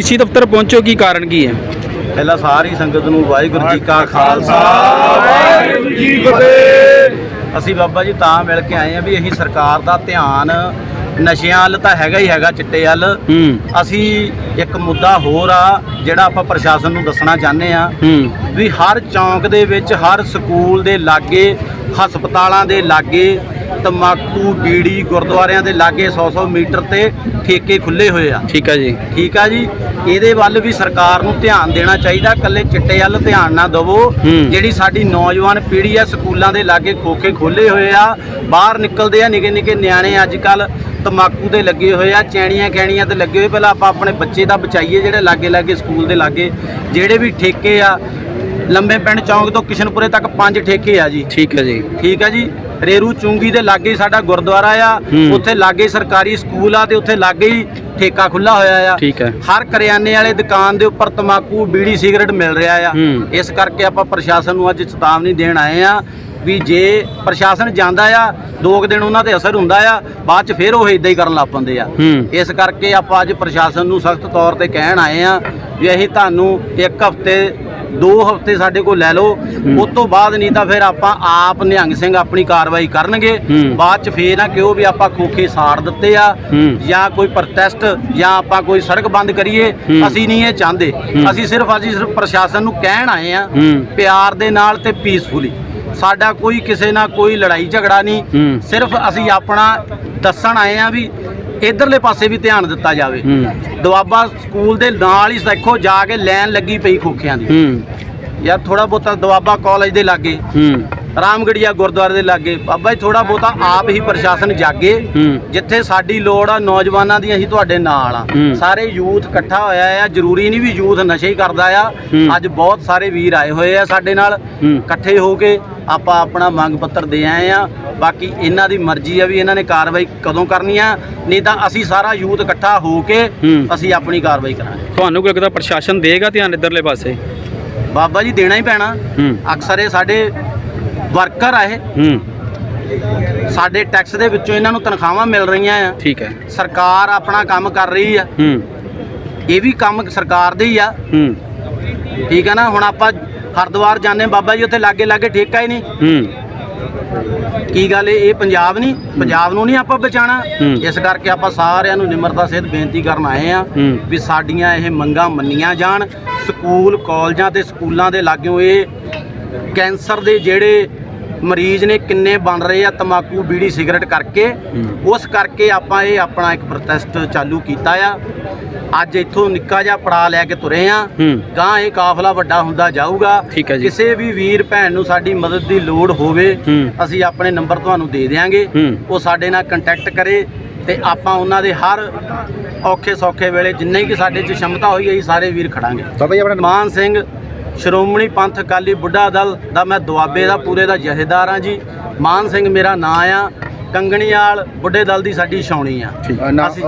DC ਦਫ਼ਤਰ ਪਹੁੰਚੋ ਕੀ ਕਾਰਨ ਕੀ ਹੈ? ਪਹਿਲਾਂ ਸਾਰੀ ਸੰਗਤ ਨੂੰ ਵਾਹਿਗੁਰੂ ਜੀ ਕਾ ਖਾਲਸਾ ਵਾਹਿਗੁਰੂ ਜੀ ਫਤਿਹ। ਅਸੀਂ ਬਾਬਾ ਜੀ ਤਾਂ ਮਿਲ ਕੇ ਆਏ ਆ ਵੀ ਇਹੀ ਸਰਕਾਰ ਦਾ ਧਿਆਨ ਨਸ਼ਿਆਂ ਵੱਲ ਤਾਂ ਹੈਗਾ ਹੀ ਹੈਗਾ ਚਿੱਟੇ ਵੱਲ। ਅਸੀਂ ਇੱਕ ਮੁੱਦਾ ਹੋਰ ਆ ਜਿਹੜਾ ਆਪਾਂ ਪ੍ਰਸ਼ਾਸਨ ਨੂੰ ਦੱਸਣਾ ਚਾਹੁੰਦੇ ਆ ਵੀ ਹਰ ਚੌਂਕ ਦੇ ਵਿੱਚ ਹਰ ਸਕੂਲ ਦੇ ਲਾਗੇ ਹਸਪਤਾਲਾਂ ਦੇ ਲਾਗੇ ਤਮਾਕੂ ਬੀੜੀ ਗੁਰਦੁਆਰਿਆਂ ਦੇ ਲਾਗੇ 100-100 ਮੀਟਰ ਤੇ ਠੇਕੇ ਖੁੱਲੇ ਹੋਏ ਆ। ਠੀਕ ਹੈ ਜੀ। ਠੀਕ ਆ ਜੀ। ਇਹਦੇ ਵੱਲ ਵੀ ਸਰਕਾਰ ਨੂੰ ਧਿਆਨ ਦੇਣਾ ਚਾਹੀਦਾ ਕੱਲੇ ਚਿੱਟੇ ਵੱਲ ਧਿਆਨ ਨਾ ਦੇਵੋ। ਜਿਹੜੀ ਸਾਡੀ ਨੌਜਵਾਨ ਪੀੜ੍ਹੀ ਆ ਸਕੂਲਾਂ ਦੇ ਲਾਗੇ ਖੋਖੇ ਖੋਲੇ ਹੋਏ ਆ ਬਾਹਰ ਨਿਕਲਦੇ ਆ ਨਿੱਕੇ ਨਿੱਕੇ ਨਿਆਣੇ ਅੱਜ ਕੱਲ ਤਮਾਕੂ ਤੇ ਲੱਗੇ ਹੋਏ ਆ ਚੈਣੀਆਂ ਖੈਣੀਆਂ ਤੇ ਲੱਗੇ ਹੋਏ ਪਹਿਲਾਂ ਆਪਾਂ ਆਪਣੇ ਬੱਚੇ ਦਾ ਬਚਾਈਏ ਜਿਹੜੇ ਲਾਗੇ ਲਾਗੇ ਸਕੂਲ ਦੇ ਲਾਗੇ ਜਿਹੜੇ ਵੀ ਠੇਕੇ ਆ ਲੰਬੇ ਪਿੰਡ ਚੌਂਕ ਤੋਂ ਕਿਸ਼ਨਪੁਰੇ ਤੱਕ ਪੰਜ ਠੇਕੇ ਆ ਜੀ। ਠੀਕ ਹੈ ਜੀ। ਠੀਕ ਆ ਜੀ। ਰੇਰੂ ਚੁੰਗੀ ਦੇ ਲਾਗੇ ਹੀ ਸਾਡਾ ਗੁਰਦੁਆਰਾ ਆ। ਹੂੰ। ਉੱਥੇ ਲਾਗੇ ਹੀ ਸਰਕਾਰੀ ਸਕੂਲ ਆ ਤੇ ਉੱਥੇ ਲਾਗੇ ਹੀ ਠੇਕਾ ਖੁੱਲਾ ਹੋਇਆ ਆ। ਠੀਕ ਹੈ। ਹਰ ਕਰਿਆਨੇ ਵਾਲੇ ਦੁਕਾਨ ਦੇ ਉੱਪਰ ਤਮਾਕੂ ਬੀੜੀ ਸਿਗਰਟ ਮਿਲ ਰਿਹਾ ਆ। ਹੂੰ। ਇਸ ਕਰਕੇ ਆਪਾਂ ਪ੍ਰਸ਼ਾਸਨ ਨੂੰ ਅੱਜ ਚੇਤਾਵਨੀ ਦੇਣ ਆਏ ਆ ਵੀ ਜੇ ਪ੍ਰਸ਼ਾਸਨ ਜਾਂਦਾ ਆ ਦੋ ਕੁ ਦਿਨ ਉਹਨਾਂ ਤੇ ਅਸਰ ਹੁੰਦਾ ਆ ਬਾਅਦ ਚ ਫਿਰ ਉਹ ਇਦਾਂ ਹੀ ਕਰਨ ਲੱਗ ਪੈਂਦੇ ਆ। ਹੂੰ। ਇਸ ਕਰਕੇ ਆਪਾਂ ਅੱਜ ਪ੍ਰਸ਼ਾਸਨ ਨੂੰ ਸਖਤ ਤੌਰ ਤੇ ਕਹਿਣ ਆਏ ਆ ਵੀ ਅਸੀਂ ਤੁਹਾਨੂੰ ਇੱਕ ਹਫ਼ਤੇ ਦੋ ਹਫ਼ਤੇ ਸਾਡੇ ਕੋਲ ਲੈ ਲਓ ਉਸ ਤੋਂ ਬਾਅਦ ਨਹੀਂ ਤਾਂ ਫਿਰ ਆਪਾਂ ਆਪ ਨਿਹੰਗ ਸਿੰਘ ਆਪਣੀ ਕਾਰਵਾਈ ਕਰਨਗੇ। ਬਾਅਦ ਚ ਫੇਰ ਨਾ ਕਿਉਂ ਵੀ ਆਪਾਂ ਖੋਖੇ ਸਾੜ ਦਿੱਤੇ ਆ। ਜਾਂ ਕੋਈ ਪ੍ਰੋਟੈਸਟ ਜਾਂ ਆਪਾਂ ਕੋਈ ਸੜਕ ਬੰਦ ਕਰੀਏ। ਅਸੀਂ ਨਹੀਂ ਇਹ ਚਾਹੁੰਦੇ। ਅਸੀਂ ਸਿਰਫ ਅਸੀਂ ਸਿਰਫ ਪ੍ਰਸ਼ਾਸਨ ਨੂੰ ਕਹਿਣ ਆਏ ਆ ਪਿਆਰ ਦੇ ਨਾਲ ਤੇ ਪੀਸਫੁਲੀ ਸਾਡਾ ਕੋਈ ਕਿਸੇ ਨਾਲ ਕੋਈ ਲੜਾਈ ਝਗੜਾ ਨਹੀਂ ਸਿਰਫ ਅਸੀਂ ਆਪਣਾ ਦੱਸਣ ਆਏ ਆ ਵੀ ਇਧਰਲੇ ਪਾਸੇ ਵੀ ਧਿਆਨ ਦਿੱਤਾ ਜਾਵੇ। ਦੁਆਬਾ ਸਕੂਲ ਦੇ ਨਾਲ ਹੀ ਦੇਖੋ ਜਾ ਕੇ ਲਾਈਨ ਲੱਗੀ ਪਈ ਖੋਖਿਆਂ ਦੀ। ਯਾਰ ਥੋੜਾ ਬਹੁਤਾ ਦੁਆਬਾ ਕਾਲਜ ਦੇ ਲਾਗੇ ਰਾਮਗੜੀਆ ਗੁਰਦੁਆਰੇ ਦੇ ਲਾਗੇ। ਬਾਬਾ ਜੀ ਥੋੜਾ ਬਹੁਤਾ ਆਪ ਹੀ ਪ੍ਰਸ਼ਾਸਨ ਜਾਗੇ। ਜਿੱਥੇ ਸਾਡੀ ਲੋੜ ਆ ਨੌਜਵਾਨਾਂ ਦੀ ਅਸੀਂ ਤੁਹਾਡੇ ਨਾਲ ਆ। ਸਾਰੇ ਯੂਥ ਇਕੱਠਾ ਹੋਇਆ ਆ। ਜ਼ਰੂਰੀ ਨਹੀਂ ਵੀ ਯੂਥ ਨਸ਼ੇ ਹੀ ਕਰਦਾ ਆ। ਅੱਜ ਬਹੁਤ ਸਾਰੇ ਵੀਰ ਆਏ ਹੋਏ ਆ ਸਾਡੇ ਨਾਲ। ਇਕੱਠੇ ਹੋ ਕੇ ਆਪਾਂ ਆਪਣਾ ਮੰਗ ਪੱਤਰ ਦੇ ਆਏ ਆ। ਬਾਕੀ ਇਹਨਾਂ ਦੀ ਮਰਜ਼ੀ ਆ ਵੀ ਇਹਨਾਂ ਨੇ ਕਾਰਵਾਈ ਕਦੋਂ ਕਰਨੀ ਆ। ਨਹੀਂ ਤਾਂ ਅਸੀਂ ਸਾਰਾ ਯੂਥ ਇਕੱਠਾ ਹੋ ਕੇ। ਅਸੀਂ ਆਪਣੀ ਕਾਰਵਾਈ ਕਰਾਂਗੇ। ਤੁਹਾਨੂੰ ਕੀ ਲੱਗਦਾ ਪ੍ਰਸ਼ਾਸਨ ਦੇਗਾ ਧਿਆਨ ਇਧਰਲੇ ਪਾਸੇ? ਬਾਬਾ ਜੀ ਦੇਣਾ ਹੀ ਪੈਣਾ। ਅਕਸਰ ਇਹ ਸਾਡੇ ਵਰਕਰ ਆ ਇਹ। ਹੂੰ। ਸਾਡੇ ਟੈਕਸ ਦੇ ਵਿੱਚੋਂ ਇਹਨਾਂ ਨੂੰ ਤਨਖਾਹਾਂ ਮਿਲ ਰਹੀਆਂ ਆ। ਠੀਕ ਹੈ। ਸਰਕਾਰ ਆਪਣਾ ਕੰਮ ਕਰ ਰਹੀ ਆ। ਇਹ ਵੀ ਕੰਮ ਸਰਕਾਰ ਦੇ ਹੀ ਆ। ਠੀਕ ਹੈ ਨਾ ਹੁਣ ਆਪਾਂ ਹਰਦੁਆਰ ਜਾਂਦੇ ਬਾਬਾ ਜੀ ਉੱਥੇ ਲਾਗੇ ਲਾਗੇ ਠੇਕਾ ਹੀ ਨਹੀਂ। ਹੂੰ। ਕੀ ਗੱਲ ਇਹ? ਇਹ ਪੰਜਾਬ ਨਹੀਂ। ਪੰਜਾਬ ਨੂੰ ਨਹੀਂ ਆਪਾਂ ਬਚਾਣਾ। ਇਸ ਕਰਕੇ ਆਪਾਂ ਸਾਰਿਆਂ ਨੂੰ ਨਿਮਰਤਾ ਸਹਿਤ ਬੇਨਤੀ ਕਰਨ ਆਏ ਆ ਵੀ ਸਾਡੀਆਂ ਇਹ ਮੰਗਾਂ ਮੰਨੀਆਂ ਜਾਣ। ਸਕੂਲ ਕਾਲਜਾਂ ਤੇ ਸਕੂਲਾਂ ਦੇ ਲਾਗਿਓ ਇਹ ਕੈਂਸਰ ਦੇ ਜਿਹੜੇ ਮਰੀਜ਼ ਨੇ ਕਿੰਨੇ ਬਣ ਰਹੇ ਆ ਤਮਾਕੂ ਬੀੜੀ ਸਿਗਰਟ ਕਰਕੇ। ਹੂੰ। ਉਸ ਕਰਕੇ ਆਪਾਂ ਇਹ ਆਪਣਾ ਇੱਕ ਪ੍ਰੋਟੈਸਟ ਚਾਲੂ ਕੀਤਾ ਆ। ਅੱਜ ਇੱਥੋਂ ਨਿੱਕਾ ਜਿਹਾ ਪੜਾ ਲੈ ਕੇ ਤੁਰੇ ਆ। ਹੂੰ। ਗਾਂ ਇਹ ਕਾਫਲਾ ਵੱਡਾ ਹੁੰਦਾ ਜਾਊਗਾ। ਹੈ। ਕਿਸੇ ਵੀ ਵੀਰ ਭੈਣ ਨੂੰ ਸਾਡੀ ਮਦਦ ਦੀ ਲੋੜ ਹੋਵੇ ਹੂੰ। ਅਸੀਂ ਆਪਣੇ ਨੰਬਰ ਤੁਹਾਨੂੰ ਦੇ ਦੇਵਾਂਗੇ ਹੂੰ। ਉਹ ਸਾਡੇ ਨਾਲ ਕੰਟੈਕਟ ਕਰੇ ਤੇ ਆਪਾਂ ਉਹਨਾਂ ਦੇ ਹਰ ਔਖੇ ਸੌਖੇ ਵੇਲੇ ਜਿੰਨੇ ਕਿ ਸਾਡੇ 'ਚ ਸ਼ਮਤਾ ਹੋਈ ਅਸੀਂ ਸਾਰੇ ਵੀਰ ਖੜਾਂਗੇ। ਬਾਬਾ ਜੀ ਆਪਣਾ ਮਾਨ ਸਿੰਘ ਸ਼੍ਰੋਮਣੀ ਪੰਥ ਅਕਾਲੀ ਬੁੱਢਾ ਦਲ ਦਾ ਮੈਂ ਦੁਆਬੇ ਦਾ ਪੂਰੇ ਦਾ ਜਥੇਦਾਰ ਹਾਂ ਜੀ। ਮਾਨ ਸਿੰਘ ਮੇਰਾ ਨਾਂ ਆ। ਕੰਗਣੀਵਾਲ ਬੁੱਢੇ ਦਲ ਦੀ ਸਾਡੀ ਛਾਉਣੀ ਆ। ਅਸੀਂ